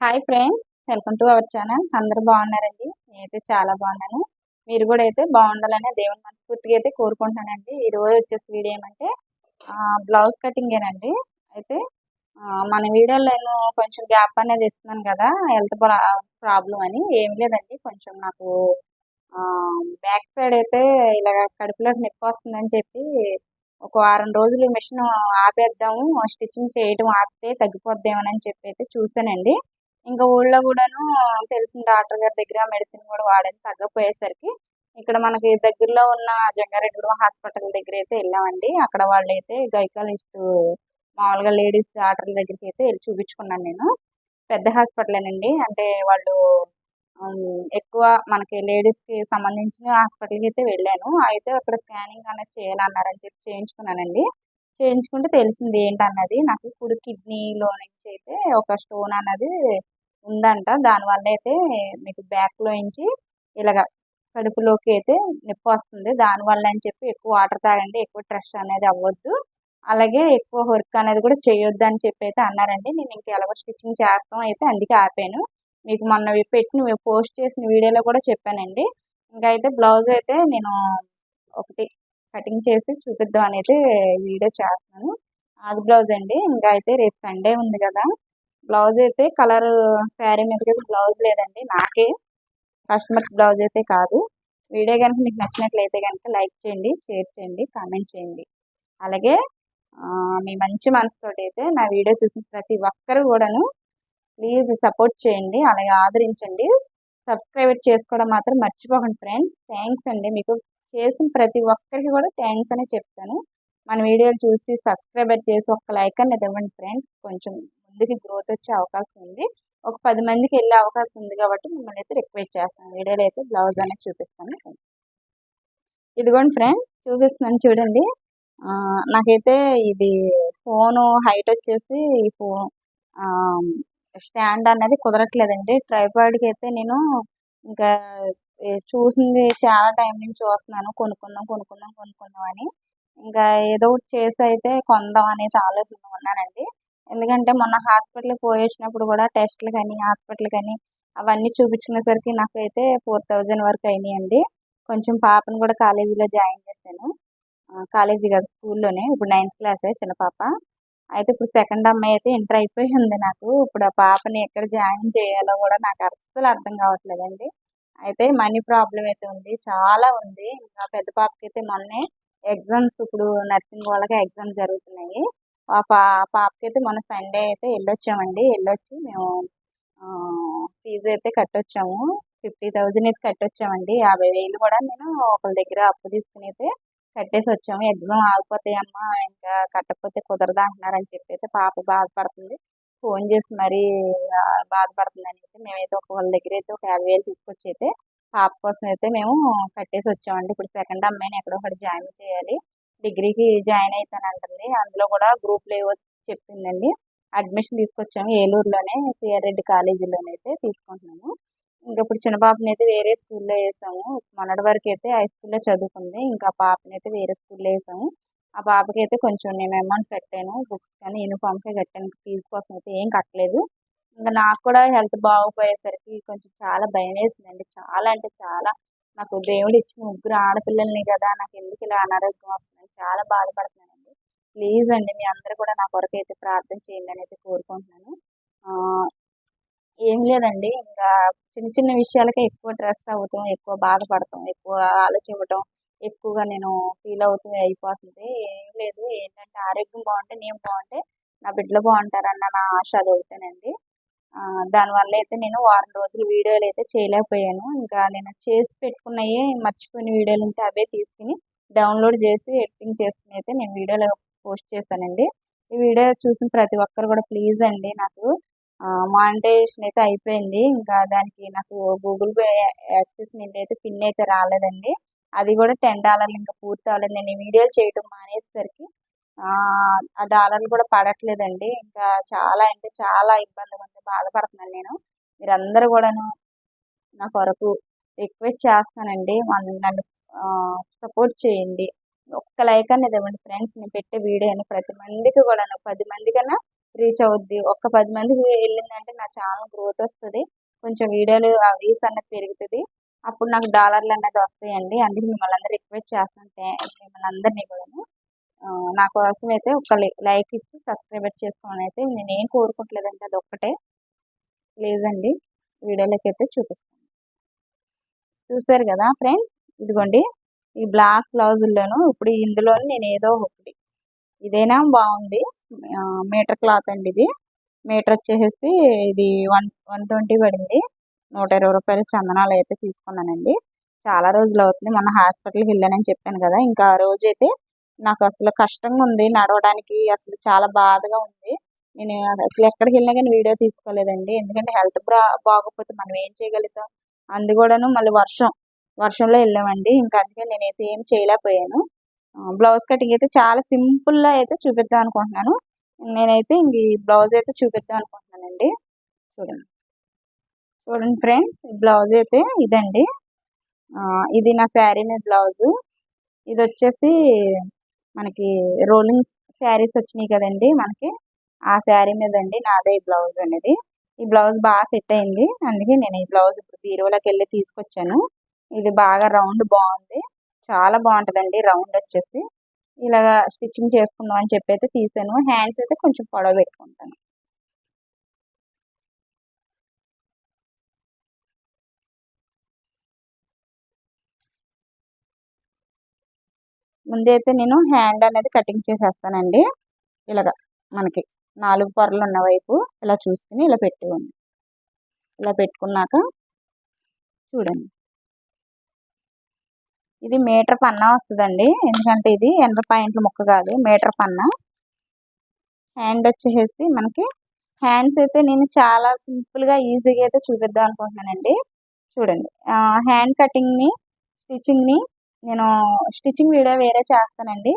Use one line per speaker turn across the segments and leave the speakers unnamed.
Hi friends welcome to our channel అందరూ బాగున్నారండి. నేనైతే చాలా బాగున్నాను. మీరు కూడా అయితే బాగుండాలని దేవుని మనస్ఫూర్తిగా అయితే కోరుకుంటున్నానండి. ఈ రోజు వచ్చేసి వీడియో ఏమంటే బ్లౌజ్ కటింగేనండి అయితే మన వీడియోలో నేను కొంచెం గ్యాప్ అనేది ఇస్తున్నాను కదా హెల్త్ ప్రాబ్లం అని. ఏం లేదండి. కొంచెం నాకు బ్యాక్ సైడ్ అయితే ఇలా కడుపులో నొప్పి వస్తుందని చెప్పి ఒక వారం రోజులు మిషన్ ఆపేద్దాము స్టిచ్చింగ్ చేయడం ఆపితే తగ్గిపోద్దేమోనని చెప్పి అయితే చూసానండి ఇంకా ఊళ్ళో కూడాను తెలిసిన డాక్టర్ గారి దగ్గర మెడిసిన్ కూడా వాడని తగ్గపోయేసరికి ఇక్కడ మనకి దగ్గరలో ఉన్న జంగారెడ్డిగూడెం హాస్పిటల్ దగ్గర అయితే వెళ్ళామండి. అక్కడ వాళ్ళు అయితే గైకాలజిస్ట్ మామూలుగా లేడీస్ డాక్టర్ల దగ్గరికి అయితే వెళ్ళి చూపించుకున్నాను నేను. పెద్ద హాస్పిటలేనండి. అంటే వాళ్ళు ఎక్కువ మనకి లేడీస్కి సంబంధించిన హాస్పిటల్కి అయితే వెళ్ళాను. అయితే అక్కడ స్కానింగ్ అనేది చేయాలన్నారని చెప్పి చేయించుకున్నానండి. చేయించుకుంటే తెలిసింది ఏంటన్నది నాకు కుడి కిడ్నీలో నుంచి అయితే ఒక స్టోన్ అన్నది ఉందంట. దానివల్ల అయితే మీకు బ్యాక్లో నుంచి ఇలాగ కడుపులోకి అయితే నొప్పి వస్తుంది. దానివల్ల అని చెప్పి ఎక్కువ వాటర్ తాగండి ఎక్కువ ట్రష్ అనేది అవ్వద్దు. అలాగే ఎక్కువ వర్క్ అనేది కూడా చేయొద్దు అని చెప్పి అయితే అన్నారండి. నేను ఇంకా ఎలాగో స్టిచ్చింగ్ చేస్తాం అయితే అందుకే ఆపాను. మీకు మొన్న పెట్టిన పోస్ట్ చేసిన వీడియోలో కూడా చెప్పానండి. ఇంకా అయితే బ్లౌజ్ అయితే నేను ఒకటి కటింగ్ చేసి చూపిద్దాం అని అయితే వీడియో చేస్తున్నాను. అది బ్లౌజ్ అండి. ఇంకా అయితే రేపు సండే ఉంది కదా. బ్లౌజ్ అయితే కలర్ శారీ మీద అయితే బ్లౌజ్ లేదండి నాకే. కస్టమర్ బ్లౌజ్ అయితే కాదు. వీడియో కనుక మీకు నచ్చినట్లయితే కనుక లైక్ చేయండి షేర్ చేయండి కామెంట్ చేయండి. అలాగే మీ మంచి మనసుతోటి అయితే నా వీడియో చూసిన ప్రతి ఒక్కరు కూడాను ప్లీజ్ సపోర్ట్ చేయండి అలాగే ఆదరించండి. సబ్స్క్రైబ్ చేసుకోవడం మాత్రం మర్చిపోకండి ఫ్రెండ్స్. థ్యాంక్స్ అండి. మీకు చేసిన ప్రతి ఒక్కరికి కూడా థ్యాంక్స్ అనే చెప్తాను. మన వీడియోలు చూసి సబ్స్క్రైబర్ చేసి ఒక లైక్ అనేది ఇవ్వండి ఫ్రెండ్స్. కొంచెం ముందుకి గ్రోత్ వచ్చే అవకాశం ఉంది. ఒక పది మందికి వెళ్ళే అవకాశం ఉంది కాబట్టి మిమ్మల్ని అయితే రిక్వెస్ట్ చేస్తాను. వీడియోలో అయితే బ్లౌజ్ అనేది చూపిస్తాను. ఇదిగోండి ఫ్రెండ్స్ చూపిస్తున్నాను చూడండి. నాకైతే ఇది ఫోను హైట్ వచ్చేసి ఈ ఫోన్ స్టాండ్ అనేది కుదరట్లేదండి. ట్రైపాడ్కి అయితే నేను ఇంకా చూసింది చాలా టైం నుంచి చూస్తున్నాను. కొనుక్కుందాం కొనుక్కుందాం కొనుక్కుందాం అని. ఇంకా ఏదో ఒకటి చేసి అయితే కొందాం అనేసి ఆలోచన ఉన్నానండి. ఎందుకంటే మొన్న హాస్పిటల్కి పోయేసినప్పుడు కూడా టెస్ట్లు కానీ హాస్పిటల్ కానీ అవన్నీ చూపించుకునేసరికి నాకైతే ఫోర్ థౌజండ్ వరకు అయినాయండి. కొంచెం పాపను కూడా కాలేజీలో జాయిన్ చేశాను. కాలేజీ కాదు స్కూల్లోనే. ఇప్పుడు నైన్త్ క్లాసే చిన్న పాప. అయితే ఇప్పుడు సెకండ్ అమ్మాయి అయితే ఇంటర్ అయిపోయింది నాకు. ఇప్పుడు ఆ పాపని ఎక్కడ జాయిన్ చేయాలో కూడా నాకు అస్సలు అర్థం కావట్లేదండి. అయితే మనీ ప్రాబ్లం అయితే ఉంది చాలా ఉంది. ఇంకా పెద్ద పాపకి అయితే మొన్నే ఎగ్జామ్స్ ఇప్పుడు నర్సింగ్ వాళ్ళకి ఎగ్జామ్స్ జరుగుతున్నాయి. ఆ పా పాపకి అయితే మొన్న సండే అయితే వెళ్ళొచ్చామండి. వెళ్ళొచ్చి మేము ఫీజు అయితే కట్టొచ్చాము. ఫిఫ్టీ థౌజండ్ అయితే కట్టొచ్చామండి. యాభై వేలు కూడా నేను ఒకళ్ళ దగ్గర అప్పు తీసుకుని అయితే కట్టేసి వచ్చాము. ఎగ్జామ్ ఆగిపోతాయి అమ్మ ఇంకా కట్టకపోతే కుదరదా అంటున్నారని చెప్పి అయితే పాప బాధపడుతుంది. ఫోన్ చేసి మరీ బాధపడుతుందని అయితే మేమైతే ఒక వాళ్ళ దగ్గర అయితే ఒక యాభై వేలు తీసుకొచ్చి అయితే పాప కోసం అయితే మేము కట్టేసి వచ్చామండి. ఇప్పుడు సెకండ్ అమ్మాయిని ఎక్కడో ఒకటి జాయిన్ చేయాలి. డిగ్రీకి జాయిన్ అవుతానంటుంది అందులో కూడా గ్రూప్ లేవో చెప్పిందండి. అడ్మిషన్ తీసుకొచ్చాము ఏలూరులోనే సిఆర్ రెడ్డి కాలేజీలోనే అయితే తీసుకుంటున్నాము. ఇంకా ఇప్పుడు చిన్న పాపని అయితే వేరే స్కూల్లో వేసాము. మొన్నటి వరకు అయితే హై స్కూల్లో చదువుకుంది. ఇంకా పాపని అయితే వేరే స్కూల్లో వేసాము. ఆ పాపకి అయితే కొంచెం నేను అమౌంట్ కట్టాను. బుక్స్ కానీ యూనిఫామ్కే కట్టాను. ఫీజు కోసం అయితే ఏం కట్టలేదు. ఇంకా నాకు కూడా హెల్త్ బాగోపోయేసరికి కొంచెం చాలా భయం వేసిందండి. చాలా అంటే చాలా నాకు దేవుడు ఇచ్చిన ముగ్గురు ఆడపిల్లల్ని కదా నాకు ఎందుకు ఇలా అనారోగ్యం వస్తుందని చాలా బాధపడుతున్నానండి. ప్లీజ్ అండి మీ అందరూ కూడా నా కొరకు అయితే ప్రార్థన చేయండి అని అయితే కోరుకుంటున్నాను. ఏం లేదండి ఇంకా చిన్న చిన్న విషయాలకే ఎక్కువ స్ట్రెస్ అవుతాం ఎక్కువ బాధపడతాం ఎక్కువ ఆలోచించటం ఎక్కువగా నేను ఫీల్ అవుతూ అయిపోతుంది ఏం లేదు. ఏంటంటే ఆరోగ్యం బాగుంటే నేను బాగుంటే నా బిడ్డలు బాగుంటారన్న నా ఆశ అది అవుతానండి దానివల్ల అయితే నేను వారం రోజులు వీడియోలు అయితే చేయలేకపోయాను. ఇంకా నేను చేసి పెట్టుకున్నవి మర్చిపోయిన వీడియోలు ఉంటే అవే తీసుకుని డౌన్లోడ్ చేసి ఎడిటింగ్ చేసుకుని అయితే నేను వీడియోలో పోస్ట్ చేశానండి. ఈ వీడియో చూసిన ప్రతి ఒక్కరు కూడా ప్లీజ్ అండి నాకు మానిటైజేషన్ అయితే అయిపోయింది. ఇంకా దానికి నాకు గూగుల్ పే యాక్సెస్ నుండి అయితే పిన్ అయితే రాలేదండి. అది కూడా టెన్ డాలర్లు ఇంకా పూర్తి అవ్వలేదు. నేను ఈ వీడియోలు చేయడం మానేసరికి ఆ డాలర్లు కూడా పడట్లేదండి. ఇంకా చాలా అంటే చాలా ఇబ్బందిగా ఉంది బాధపడుతున్నాను నేను. మీరందరూ కూడాను నా కొరకు రిక్వెస్ట్ చేస్తానండి. నన్ను సపోర్ట్ చేయండి. ఒక్క లైక్ అనేది ఇవ్వండి ఫ్రెండ్స్. నేను పెట్టే వీడియోని ప్రతి మందికి కూడాను పది మంది కన్నా రీచ్ అవుద్ది. ఒక్క పది మందికి వెళ్ళిందంటే నా ఛానల్ గ్రోత్ వస్తుంది. కొంచెం వీడియోలు వ్యూస్ అన్నది పెరుగుతుంది. అప్పుడు నాకు డాలర్లు అనేది వస్తాయండి. అందుకే మిమ్మల్ని అందరూ రిక్వెస్ట్ చేస్తాను. మిమ్మల్ని అందరినీ కూడాను. నా కోసం అయితే ఒక లైక్ ఇచ్చి సబ్స్క్రైబ్ చేసుకోమని అయితే నేను ఏం కోరుకోవట్లేదండి అది ఒక్కటే ప్లీజ్ అండి వీడియోలోకి అయితే చూపిస్తాను. చూసారు కదా ఫ్రెండ్స్ ఇదిగోండి ఈ బ్లాక్ బ్లౌజుల్లోనూ ఇప్పుడు ఇందులో నేను ఏదో ఒకటి. ఇదేనా బాగుంది? మీటర్ క్లాత్ అండి ఇది. మీటర్ వచ్చేసి ఇది వన్ వన్ ట్వంటీ పడింది. నూట ఇరవై రూపాయలు చందనాలు అయితే తీసుకున్నానండి. చాలా రోజులు అవుతుంది మొన్న హాస్పిటల్కి వెళ్ళానని చెప్పాను కదా ఇంకా ఆ రోజు అయితే నాకు అసలు కష్టంగా ఉంది నడవడానికి అసలు చాలా బాధగా ఉంది. నేను అసలు ఎక్కడికి వెళ్ళినా కానీ వీడియో తీసుకోలేదండి. ఎందుకంటే హెల్త్ బా బాగోకపోతే మనం ఏం చేయగలుగుతాం? అందు కూడాను మళ్ళీ వర్షం వర్షంలో వెళ్ళామండి. ఇంకా అందుకే నేనైతే ఏం చేయలేకపోయాను. బ్లౌజ్ కటింగ్ అయితే చాలా సింపుల్గా అయితే చూపిద్దాం అనుకుంటున్నాను. నేనైతే ఇంక ఈ బ్లౌజ్ అయితే చూపిద్దాం అనుకుంటున్నానండి. చూడండి. చూడండి ఫ్రెండ్స్ బ్లౌజ్ అయితే ఇదండి. ఇది నా శారీ మీద బ్లౌజు. ఇది వచ్చేసి మనకి రోలింగ్ శారీస్ వచ్చినాయి కదండి మనకి. ఆ శారీ మీద అండి నాదే ఈ బ్లౌజ్ అనేది. ఈ బ్లౌజ్ బాగా సెట్ అయింది. అందుకే నేను ఈ బ్లౌజ్ ఇప్పుడు బీరువాలోకి వెళ్ళి తీసుకొచ్చాను. ఇది బాగా రౌండ్ బాగుంది. చాలా బాగుంటుందండి రౌండ్ వచ్చేసి. ఇలాగా స్టిచ్చింగ్ చేసుకుందాం అని చెప్పి అయితే తీసాను. హ్యాండ్స్ అయితే కొంచెం పొడవ పెట్టుకుంటాను. ముందైతే నేను హ్యాండ్ అనేది కటింగ్ చేసేస్తానండి. ఇలాగా మనకి నాలుగు పొరలు ఉన్న వైపు ఇలా చూసుకుని ఇలా పెట్టుకోండి. ఇలా పెట్టుకున్నాక చూడండి. ఇది మీటర్ పన్నా వస్తుందండి. ఎందుకంటే ఇది ఎనభై పాయింట్ల ముక్క కాదు మీటర్ పన్నా. హ్యాండ్ వచ్చేసి మనకి హ్యాండ్స్ అయితే నేను చాలా సింపుల్గా ఈజీగా అయితే చూపిద్దాం అనుకుంటున్నానండి. చూడండి. హ్యాండ్ కటింగ్ని స్టిచ్చింగ్ని నేను స్టిచ్చింగ్ వీడియో వేరే చేస్తానండి.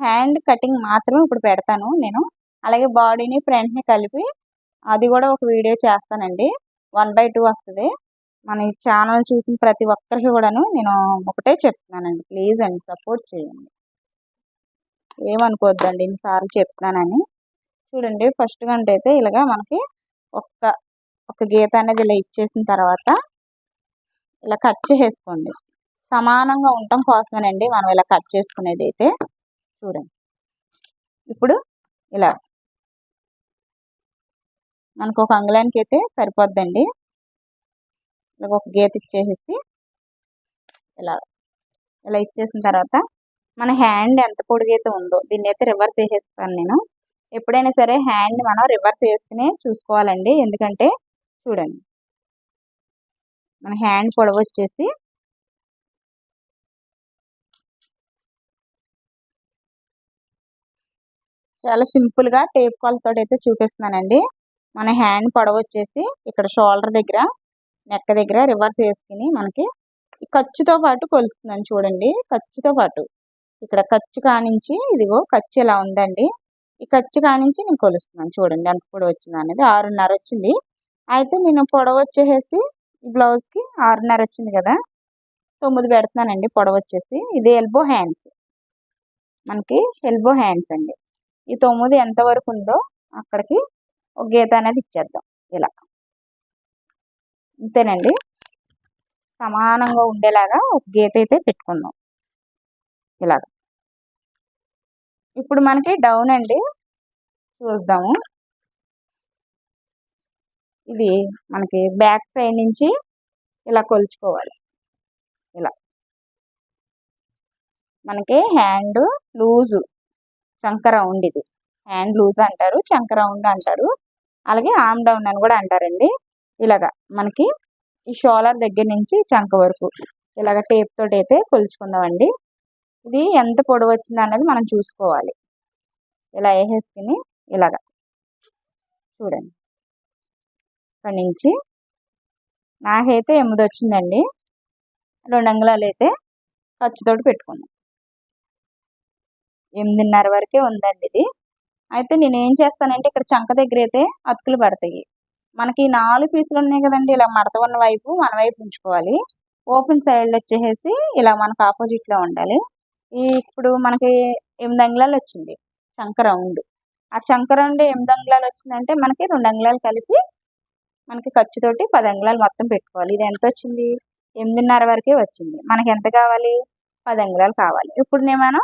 హ్యాండ్ కటింగ్ మాత్రమే ఇప్పుడు పెడతాను నేను. అలాగే బాడీని ఫ్రంట్ని కలిపి అది కూడా ఒక వీడియో చేస్తానండి. వన్ బై టూ వస్తుంది. మన ఈ ఛానల్ చూసిన ప్రతి ఒక్కరికి కూడాను నేను ఒకటే చెప్తున్నానండి. ప్లీజ్ అండి సపోర్ట్ చేయండి. ఏమనుకోవద్దండి ఇన్నిసార్లు చెప్తున్నానని. చూడండి ఫస్ట్ గంట అయితే ఇలాగా మనకి ఒక్క ఒక గీత అనేది ఇలా ఇచ్చేసిన తర్వాత ఇలా కట్ చేసేసుకోండి. సమానంగా ఉండటం కోసమేనండి మనం ఇలా కట్ చేసుకునేది అయితే చూడండి. ఇప్పుడు ఇలా మనకు ఒక అంగుళానికి అయితే సరిపోద్దండి. ఇలా ఒక గీత ఇచ్చేసేసి ఇలా ఇలా ఇచ్చేసిన తర్వాత మన హ్యాండ్ ఎంత పొడిగైతే ఉందో దీన్ని అయితే రివర్స్ చేసేస్తాను నేను. ఎప్పుడైనా సరే హ్యాండ్ మనం రివర్స్ చేస్తేనే చూసుకోవాలండి. ఎందుకంటే చూడండి. మన హ్యాండ్ పొడవు వచ్చేసి చాలా సింపుల్గా టేప్ కాల్తో అయితే చూపిస్తున్నానండి. మన హ్యాండ్ పొడవు వచ్చేసి ఇక్కడ షోల్డర్ దగ్గర నెక్క దగ్గర రివర్స్ వేసుకుని మనకి ఈ ఖర్చుతో పాటు కొలుస్తుందని చూడండి. ఖర్చుతో పాటు. ఇక్కడ ఖర్చు కానించి ఇదిగో ఖర్చు ఇలా ఉందండి. ఈ ఖర్చు కానించి నేను కొలుస్తున్నాను చూడండి ఎంత పొడవు వచ్చింది అనేది. ఆరున్నర వచ్చింది. అయితే నేను పొడవు వచ్చేసి ఈ బ్లౌజ్కి ఆరున్నర వచ్చింది కదా. తొమ్మిది పెడుతున్నానండి పొడవు వచ్చేసి. ఇది ఎల్బో హ్యాండ్స్. మనకి ఎల్బో హ్యాండ్స్ అండి. ఈ తొమ్మిది ఎంత వరకు ఉందో అక్కడికి ఒక గీత అనేది ఇచ్చేద్దాం. ఇలా. అంతేనండి సమానంగా ఉండేలాగా ఒక గీత అయితే పెట్టుకుందాం. ఇలాగ ఇప్పుడు మనకి డౌన్ అండి. చూద్దాము. ఇది మనకి బ్యాక్ సైడ్ నుంచి ఇలా కొలుచుకోవాలి. ఇలా. మనకి హ్యాండ్ లూజు. చంక రౌండ్ ఇది. హ్యాండ్ లూజ్ అంటారు చంక రౌండ్ అంటారు. అలాగే ఆమ్ డౌన్ అని కూడా అంటారండి. ఇలాగా మనకి ఈ షోలర్ దగ్గర నుంచి చంక వరకు ఇలాగ టేప్ తోటి అయితే కొలుచుకుందామండి. ఇది ఎంత పొడవు వచ్చింది అనేది మనం చూసుకోవాలి. ఇలా వేసేసుకుని ఇలాగ చూడండి. ఇక్కడ నుంచి నాకైతే ఎనిమిది వచ్చిందండి రెండు అంగుళాలు అయితే ఖర్చుతోటి పెట్టుకుందాం ఎనిమిదిన్నర వరకే ఉందండి ఇది. అయితే నేను ఏం చేస్తానంటే ఇక్కడ చంక దగ్గర అయితే అతుకులు పడతాయి. మనకి నాలుగు పీసులు ఉన్నాయి కదండి ఇలా మడత ఉన్న వైపు మన వైపు ఉంచుకోవాలి. ఓపెన్ సైడ్ వచ్చేసి ఇలా మనకు ఆపోజిట్లో ఉండాలి. ఈ ఇప్పుడు మనకి ఎనిమిది అంగుళాలు వచ్చింది చంక రౌండ్. ఆ చంక రౌండ్ ఎనిమిది అంగుళాలు వచ్చిందంటే మనకి రెండు అంగుళాలు కలిపి మనకి ఖర్చుతోటి పది అంగుళాలు మొత్తం పెట్టుకోవాలి. ఇది ఎంత వచ్చింది? ఎనిమిదిన్నర వరకే వచ్చింది. మనకి ఎంత కావాలి? పది అంగుళాలు కావాలి. ఇప్పుడు నేను మనం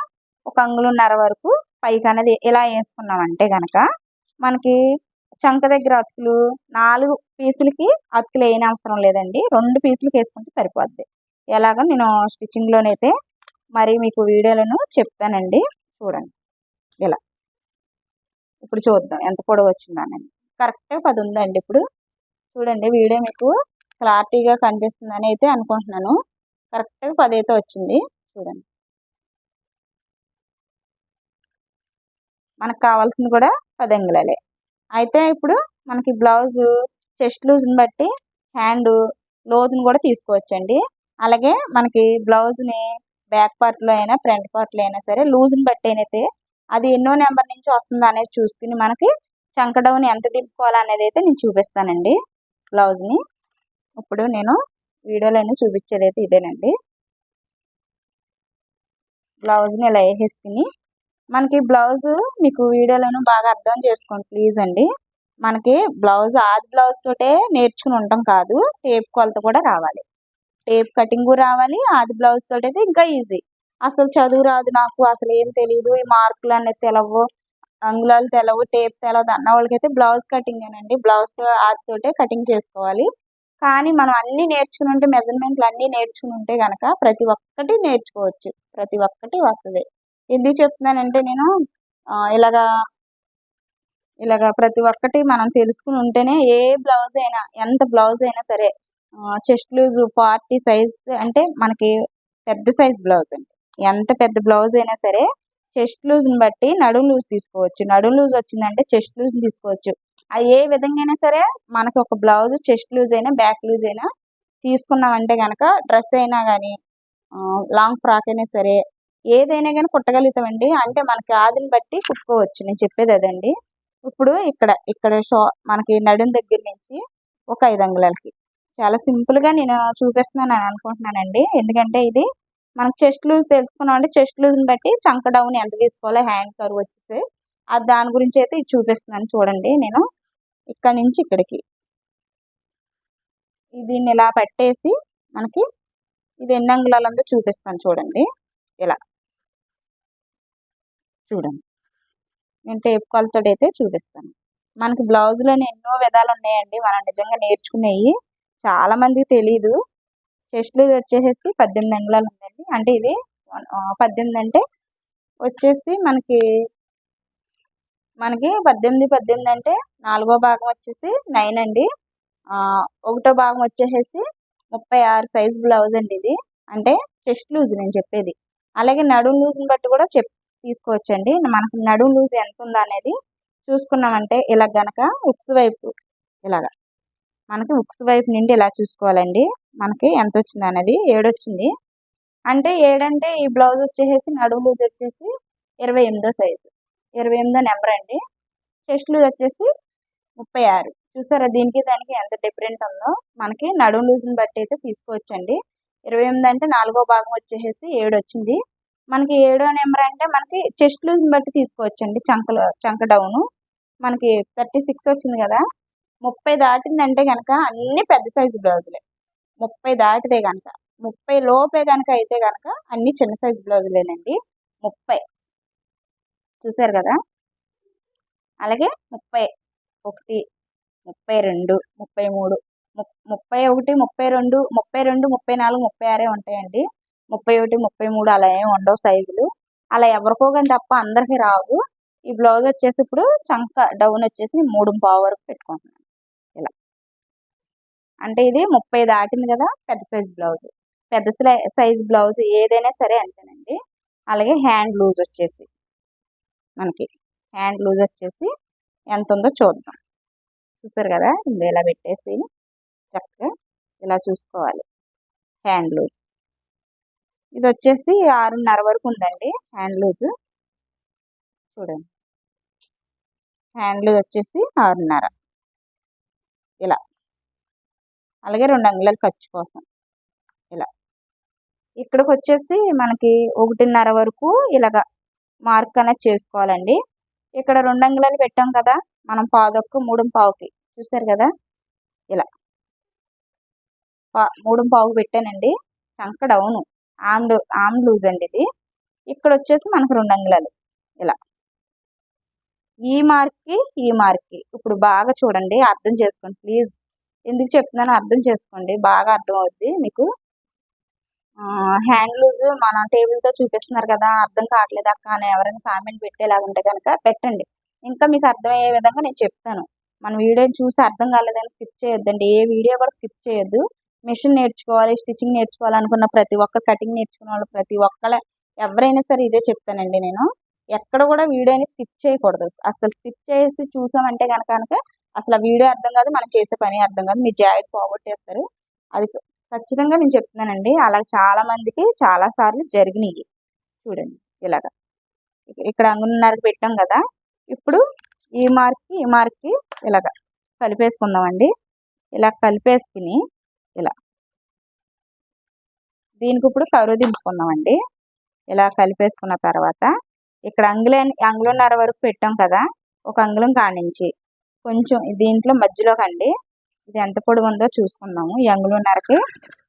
ఒక అంగుళన్నర వరకు పైకి అనేది ఇలా వేసుకున్నామంటే కనుక మనకి చంక దగ్గర అతుకులు నాలుగు పీసులకి అతుకులు వేయని అవసరం లేదండి. రెండు పీసులకి వేసుకుంటే సరిపోద్ది. ఎలాగో నేను స్టిచ్చింగ్లోనైతే మరి మీకు వీడియోలను చెప్తానండి. చూడండి. ఇలా. ఇప్పుడు చూద్దాం ఎంత పొడవు వచ్చిందానండి కరెక్ట్గా పది ఉందండి ఇప్పుడు. చూడండి వీడియో మీకు క్లారిటీగా కనిపిస్తుందని అయితే అనుకుంటున్నాను. కరెక్ట్గా పది అయితే వచ్చింది. చూడండి. మనకు కావాల్సింది కూడా పది అంగుళాలే. అయితే ఇప్పుడు మనకి బ్లౌజు చెస్ట్ లూజ్ని బట్టి హ్యాండ్ లోతుని కూడా తీసుకోవచ్చండి. అలాగే మనకి బ్లౌజ్ని బ్యాక్ పార్ట్లో అయినా ఫ్రంట్ పార్ట్లో అయినా సరే లూజ్ని బట్టి అయితే అది ఎన్నో నెంబర్ నుంచి వస్తుందో అనేది చూసుకుని మనకి చంక డౌన్ ఎంత దింపుకోవాలి అనేది అయితే నేను చూపిస్తానండి బ్లౌజ్ని ఇప్పుడు నేను వీడియోలో చూపించేది అయితే ఇదేనండి. బ్లౌజ్ని ఇలా వేసేసుకుని మనకి బ్లౌజ్ మీకు వీడియోలోనూ బాగా అర్థం చేసుకోండి ప్లీజ్ అండి. మనకి బ్లౌజ్ ఆది బ్లౌజ్ తోటే నేర్చుకుని ఉండటం కాదు టేప్ కొలత కూడా రావాలి. టేప్ కటింగ్ రావాలి ఆది బ్లౌజ్ తోటి అయితే ఇంకా ఈజీ అసలు చదువు రాదు నాకు అసలు ఏం తెలియదు ఈ మార్కులు అనేది తెలవు అంగుళాలు తెలవు టేప్ తెలవదు అన్న వాళ్ళకైతే బ్లౌజ్ కటింగ్ అండి బ్లౌజ్ ఆదితోటే కటింగ్ చేసుకోవాలి. కానీ మనం అన్నీ నేర్చుకుని ఉంటే మెజర్మెంట్లు అన్నీ నేర్చుకుని ఉంటే కనుక ప్రతి ఒక్కటి నేర్చుకోవచ్చు. ప్రతి ఒక్కటి వస్తుంది. ఎందుకు చెప్తున్నానంటే నేను ఇలాగా ఇలాగ ప్రతి ఒక్కటి మనం తెలుసుకుని ఉంటేనే ఏ బ్లౌజ్ అయినా ఎంత బ్లౌజ్ అయినా సరే చెస్ట్ లూజ్ ఫార్టీ సైజ్ అంటే మనకి పెద్ద సైజ్ బ్లౌజ్ అండి. ఎంత పెద్ద బ్లౌజ్ అయినా సరే చెస్ట్ లూజ్ని బట్టి నడుం లూజ్ తీసుకోవచ్చు. నడుం లూజ్ వచ్చిందంటే చెస్ట్ లూజ్ తీసుకోవచ్చు. అది ఏ విధంగా అయినా సరే మనకు ఒక బ్లౌజ్ చెస్ట్ లూజ్ అయినా బ్యాక్ లూజ్ అయినా తీసుకున్నామంటే కనుక డ్రెస్ అయినా కానీ లాంగ్ ఫ్రాక్ అయినా సరే ఏదైనా కానీ కుట్టగలుగుతామండి అంటే మనకి ఆదిని బట్టి కుట్టుకోవచ్చు నేను చెప్పేది అదండి. ఇప్పుడు ఇక్కడ ఇక్కడ షో మనకి నడుం దగ్గర నుంచి ఒక ఐదు అంగుళాలకి. చాలా సింపుల్గా నేను చూపిస్తున్నాను అని అనుకుంటున్నానండి. ఎందుకంటే ఇది మనకు చెస్ట్ లూజ్ తెలుసుకున్నాం అంటే చెస్ట్ లూజ్ని బట్టి చంక డౌన్ ఎంత తీసుకోవాలో హ్యాండ్ కర్వ్ వచ్చేసి. అది దాని గురించి అయితే ఇది చూపిస్తున్నాను చూడండి నేను. ఇక్కడ నుంచి ఇక్కడికి. దీన్ని ఇలా పట్టేసి మనకి ఇది ఎన్ని అంగుళాలందో చూపిస్తాను చూడండి. ఇలా. చూడండి. నేను టేప్ కాల్తో అయితే చూపిస్తాను. మనకి బ్లౌజ్లోనే ఎన్నో విధాలు ఉన్నాయండి మనం నిజంగా నేర్చుకునేవి చాలామందికి తెలీదు. చెస్ట్ లూజ్ వచ్చేసేసి పద్దెనిమిది అంగుళాలు ఉందండి. అంటే ఇది పద్దెనిమిది అంటే వచ్చేసి మనకి మనకి పద్దెనిమిది పద్దెనిమిది అంటే నాలుగో భాగం వచ్చేసి నైన్ అండి. ఒకటో భాగం వచ్చేసేసి ముప్పై ఆరు సైజ్ బ్లౌజ్ అండి ఇది. అంటే చెస్ట్ లూజ్ నేను చెప్పేది. అలాగే నడుం లూజ్ని బట్టి కూడా చెప్ తీసుకోవచ్చండి. మనకు నడుము లూజ్ ఎంత ఉందో అనేది చూసుకున్నామంటే ఇలా గనక ఉక్స్ వైపు ఇలాగా మనకి ఉక్స్ వైపు నుండి ఇలా చూసుకోవాలండి. మనకి ఎంత వచ్చింది అనేది ఏడు వచ్చింది అంటే ఏడంటే ఈ బ్లౌజ్ వచ్చేసి నడుము లూజ్ వచ్చేసి ఇరవై ఎనిమిదో సైజు. ఇరవై ఎనిమిదో నెంబర్ అండి. చెస్ట్ లూజ్ వచ్చేసి ముప్పై ఆరు. చూసారా దీనికి దానికి ఎంత డిఫరెంట్ ఉందో? మనకి నడుము లూజ్ని బట్టి అయితే తీసుకోవచ్చండి. ఇరవై ఎనిమిది అంటే నాలుగో భాగం వచ్చేసి ఏడు వచ్చింది మనకి ఏడో నెంబర్ అంటే మనకి చెస్ట్ లూజ్ని బట్టి తీసుకోవచ్చండి చంకలో చంక డౌను. మనకి థర్టీ సిక్స్ వచ్చింది కదా ముప్పై దాటిందంటే కనుక అన్ని పెద్ద సైజు బ్లౌజులే. ముప్పై దాటితే కనుక ముప్పై లోపే కనుక అయితే కనుక అన్ని చిన్న సైజు బ్లౌజులేనండి ముప్పై. చూసారు కదా? అలాగే ముప్పై ఒకటి ముప్పై రెండు ముప్పై మూడు ముప్పై ఒకటి ముప్పై రెండు ముప్పై రెండు ముప్పై నాలుగు ముప్పై ఆరే ఉంటాయండి. ముప్పై ఒకటి ముప్పై మూడు అలా ఏమి ఉండవు సైజులు. అలా ఎవరికో కానీ తప్ప అందరికీ రావు. ఈ బ్లౌజ్ వచ్చేసి ఇప్పుడు చంక డౌన్ వచ్చేసి మూడు పావు వరకు పెట్టుకుంటున్నాను. ఇలా. అంటే ఇది ముప్పై దాటింది కదా పెద్ద సైజ్ బ్లౌజ్. పెద్ద సైజ్ బ్లౌజ్ ఏదైనా సరే అంతేనండి. అలాగే హ్యాండ్ లూజ్ వచ్చేసి మనకి. హ్యాండ్ లూజ్ వచ్చేసి ఎంత ఉందో చూద్దాం. చూసారు కదా ఇలా పెట్టేసి చక్కగా ఇలా చూసుకోవాలి. Hand loose. ఇది వచ్చేసి ఆరున్నర వరకు ఉందండి హ్యాండ్ లూజ్. చూడండి. హ్యాండ్ లూజ్ వచ్చేసి ఆరున్నర. ఇలా. అలాగే రెండు అంగుళాలు ఖర్చు కోసం. ఇలా. ఇక్కడికి వచ్చేసి మనకి ఒకటిన్నర వరకు ఇలాగ మార్క్ అనేది చేసుకోవాలండి. ఇక్కడ రెండు అంగుళాలు పెట్టాం కదా మనం పాదొక్కు మూడు పావుకి. చూసారు కదా? ఇలా. పా మూడు పావుకి పెట్టానండి. చంక డౌను. ఆమ్ ఆమ్ లూజ్ అండి ఇది. ఇక్కడ వచ్చేసి మనకు రెండు అంగుళాలు. ఇలా. ఈ మార్క్కి ఈ మార్క్కి. ఇప్పుడు బాగా చూడండి అర్థం చేసుకోండి ప్లీజ్ ఎందుకు చెప్తున్నానో అర్థం చేసుకోండి బాగా అర్థం అవుద్ది మీకు హ్యాండ్ లూజ్ మన టేబుల్తో చూపిస్తున్నారు కదా అర్థం కావట్లేదు అక్క అని ఎవరైనా కామెంట్ పెట్టేలాగా ఉంటే కనుక పెట్టండి. ఇంకా మీకు అర్థమయ్యే విధంగా నేను చెప్తాను. మన వీడియోని చూసి అర్థం కాలేదని స్కిప్ చేయొద్దండి. ఏ వీడియో కూడా స్కిప్ చేయొద్దు. మిషన్ నేర్చుకోవాలి స్టిచ్చింగ్ నేర్చుకోవాలనుకున్న ప్రతి ఒక్కరు కటింగ్ నేర్చుకున్న వాళ్ళు ప్రతి ఒక్కళ్ళ ఎవరైనా సరే ఇదే చెప్తానండి నేను. ఎక్కడ కూడా వీడియోని స్కిప్ చేయకూడదు. అసలు స్కిప్ చేసి చూసామంటే కనుక కనుక అసలు ఆ వీడియో అర్థం కాదు మనం చేసే పని అర్థం కాదు. మీ జాయిట్ పోగొట్టేస్తారు అది ఖచ్చితంగా నేను చెప్తున్నానండి. అలా చాలా మందికి చాలా సార్లు జరిగినాయి. చూడండి ఇలాగ. ఇక్కడ అంగున్నరకు పెట్టాం కదా. ఇప్పుడు ఈ మార్క్కి ఈ మార్క్కి ఇలాగ కలిపేసుకుందామండి. ఇలా కలిపేసుకుని దీనికి ఇప్పుడు కరువు దింపుకుందామండి ఇలా కలిపేసుకున్న తర్వాత ఇక్కడ అంగుళం అంగుళన్నర వరకు పెట్టాం కదా ఒక అంగుళం కానించి. కొంచెం దీంట్లో మధ్యలో కండి ఇది ఎంత పొడి ఉందో చూసుకుందాము. ఈ అంగుళన్నరకి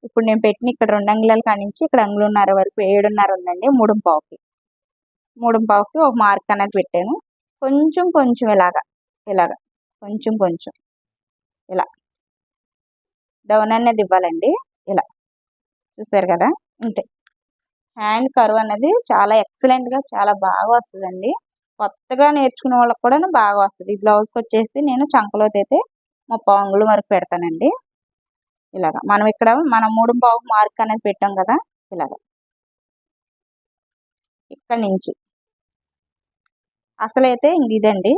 ఇప్పుడు నేను పెట్టిన ఇక్కడ రెండు అంగుళాలు కానించి ఇక్కడ అంగుళన్నర వరకు ఏడున్నర ఉందండి మూడు పావుకి. మూడు పావుకి ఒక మార్క్ అనేది పెట్టాను. కొంచెం కొంచెం ఇలాగా ఇలాగా కొంచెం కొంచెం ఇలా. డౌన్ అనేది ఇవ్వాలండి ఇలా. చూసారు కదా? అంతే హ్యాండ్ కర్వ్ అనేది చాలా ఎక్సలెంట్గా చాలా బాగా వస్తుందండి. కొత్తగా నేర్చుకునే వాళ్ళకి కూడా బాగా వస్తుంది. ఈ బ్లౌజ్కి వచ్చేసి నేను చంకలోతి అయితే ముప్పై అంగుళం వరకు పెడతానండి. ఇలాగ. మనం ఇక్కడ మనం మూడు పావు మార్క్ అనేది పెట్టాం కదా? ఇలాగ. ఇక్కడ నుంచి. అసలైతే ఇదండి.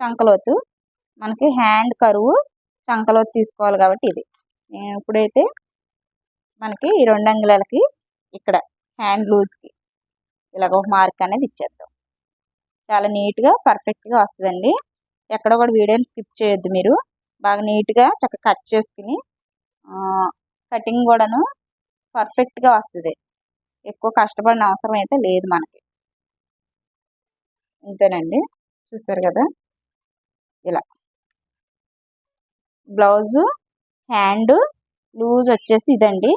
చంకలోతు. మనకి హ్యాండ్ కరువు చంకలోతు తీసుకోవాలి కాబట్టి ఇది. నేను ఇప్పుడైతే మనకి ఈ రెండు అంగుళాలకి ఇక్కడ హ్యాండ్ లూజ్కి ఇలాగ ఒక మార్క్ అనేది ఇచ్చేద్దాం. చాలా నీట్గా పర్ఫెక్ట్గా వస్తుందండి. ఎక్కడ కూడా వీడియోని స్కిప్ చేయొద్దు మీరు. బాగా నీట్గా చక్కగా కట్ చేసుకుని కటింగ్ కూడాను పర్ఫెక్ట్గా వస్తుంది. ఎక్కువ కష్టపడిన అవసరం అయితే లేదు మనకి. ఇంతేనండి. చూసారు కదా? ఇలా. బ్లౌజు హ్యాండ్ లూజ్ వచ్చేసి ఇదండి.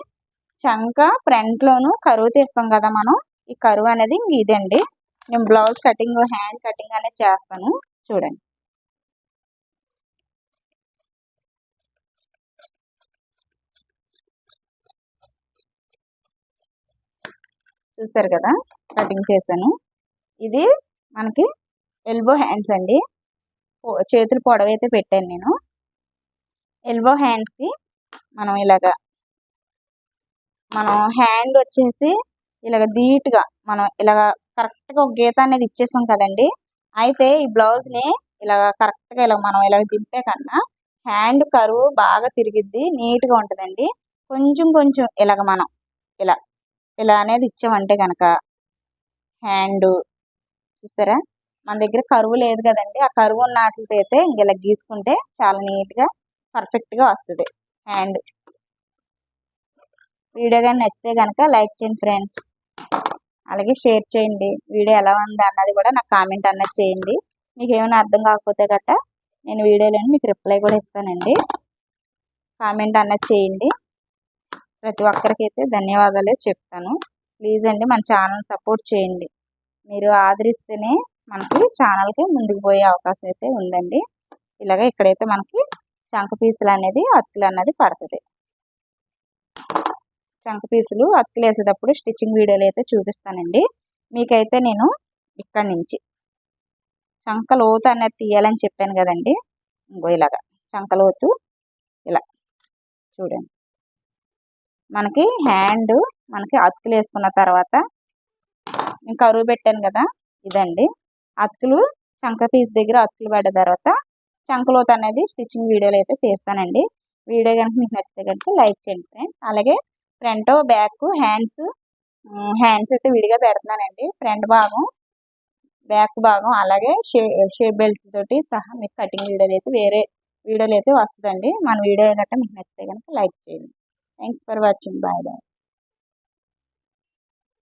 చంక ఫ్రంట్లోను కరువు తీస్తాం కదా మనం. ఈ కరువు అనేది ఇదండి నేను బ్లౌజ్ కటింగ్ హ్యాండ్ కటింగ్ అనేది చేస్తాను. చూడండి. చూసారు కదా? కటింగ్ చేశాను. ఇది మనకి ఎల్బో హ్యాండ్స్ అండి. చేతులు పొడవైతే పెట్టాను నేను. ఎల్బో హ్యాండ్స్కి మనం ఇలాగా మనం హ్యాండ్ వచ్చేసి ఇలాగ ధీటుగా మనం ఇలాగ కరెక్ట్గా ఒక గీత అనేది ఇచ్చేసాం కదండి. అయితే ఈ బ్లౌజ్ని ఇలాగ కరెక్ట్గా ఇలా మనం ఇలాగ దింపే కన్నా హ్యాండ్ కరువు బాగా తిరిగిద్ది నీట్గా ఉంటుందండి. కొంచెం కొంచెం ఇలాగ మనం ఇలా ఇలా అనేది ఇచ్చామంటే కనుక హ్యాండ్ చూసారా? మన దగ్గర కరువు లేదు కదండి. ఆ కరువు ఉన్న అయితే ఇలా గీసుకుంటే చాలా నీట్గా పర్ఫెక్ట్గా వస్తుంది. హ్యాండ్ వీడియో కానీ నచ్చితే కనుక లైక్ చేయండి ఫ్రెండ్స్. అలాగే షేర్ చేయండి. వీడియో ఎలా ఉంది అన్నది కూడా నాకు కామెంట్ అన్నది చేయండి. మీకు ఏమైనా అర్థం కాకపోతే గట్రా నేను వీడియోలోని మీకు రిప్లై కూడా ఇస్తానండి. కామెంట్ అన్నది చేయండి. ప్రతి ఒక్కరికి అయితే ధన్యవాదాలు చెప్తాను. ప్లీజ్ అండి మన ఛానల్ సపోర్ట్ చేయండి. మీరు ఆదరిస్తేనే మనకి ఛానల్కి ముందుకు పోయే అవకాశం అయితే ఉందండి. ఇలాగ ఇక్కడైతే మనకి చంక పీసులు అనేది అత్తులు అన్నది పడుతుంది. చంక పీసులు అత్తులు వేసేటప్పుడు స్టిచ్చింగ్ వీడియోలు అయితే చూపిస్తానండి. మీకైతే నేను ఇక్కడి నుంచి చంక లోతు అనేది తీయాలని చెప్పాను కదండి. ఇంకో ఇలాగా చంక లోతు ఇలా చూడండి. మనకి హ్యాండ్ మనకి అతుకులు వేసుకున్న తర్వాత నేను కరువు పెట్టాను కదా ఇదండి. అతుకులు చంక పీస్ దగ్గర అతుకులు పడ్డ తర్వాత చంకలోత్ అనేది స్టిచ్చింగ్ వీడియోలు అయితే తీస్తానండి వీడియో కనుక మీకు నచ్చితే కనుక లైక్ చేయండి ఫ్రెండ్స్ అలాగే ఫ్రంట్ బ్యాక్ హ్యాండ్స్ హ్యాండ్స్ అయితే విడిగా పెడుతున్నానండి. ఫ్రంట్ భాగం బ్యాక్ భాగం అలాగే షే షేప్ బెల్ట్ తోటి సహా మీకు కటింగ్ వీడియోలు అయితే వేరే వీడియోలు అయితే వస్తుందండి. మన వీడియో కనుక మీకు నచ్చితే కనుక లైక్ చేయండి. Thanks for watching bye bye